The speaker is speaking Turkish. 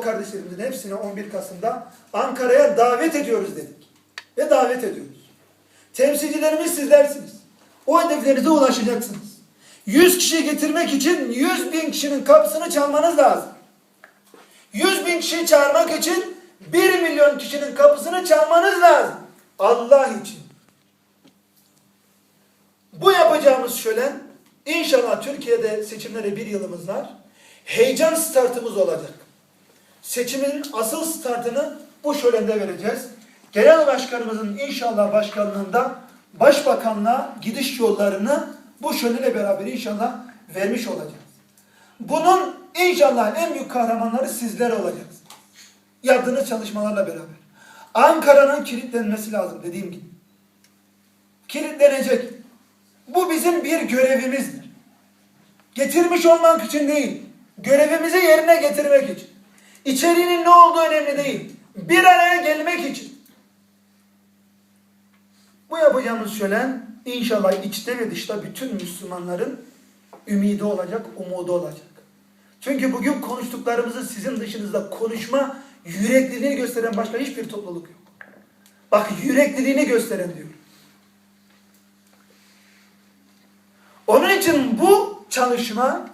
kardeşlerimizin hepsini 11 Kasım'da Ankara'ya davet ediyoruz dedik. Ve davet ediyoruz. Temsilcilerimiz sizlersiniz. O hedeflerinize ulaşacaksınız. 100 kişi getirmek için 100 bin kişinin kapısını çalmanız lazım. 100 bin kişiyi çağırmak için 1 milyon kişinin kapısını çalmanız lazım. Allah için. Bu yapacağımız şölen inşallah Türkiye'de seçimlere bir yılımız var. Heyecan startımız olacak. Seçimin asıl startını bu şölende vereceğiz. Genel başkanımızın inşallah başkanlığında başbakanlığa gidiş yollarını bu şölenle beraber inşallah vermiş olacağız. Bunun inşallah en büyük kahramanları sizler olacaksınız. Yaptığınız çalışmalarla beraber. Ankara'nın kilitlenmesi lazım dediğim gibi. Kilitlenecek. Bu bizim bir görevimizdir. Getirmiş olmak için değil, görevimizi yerine getirmek için. İçeriğinin ne olduğu önemli değil. Bir araya gelmek için. Bu yapacağımız şölen inşallah içte ve dışta bütün Müslümanların ümidi olacak, umudu olacak. Çünkü bugün konuştuklarımızı sizin dışınızda konuşma yürekliliğini gösteren başka hiçbir topluluk yok. Bak yürekliliğini gösteren diyor. Onun için bu çalışma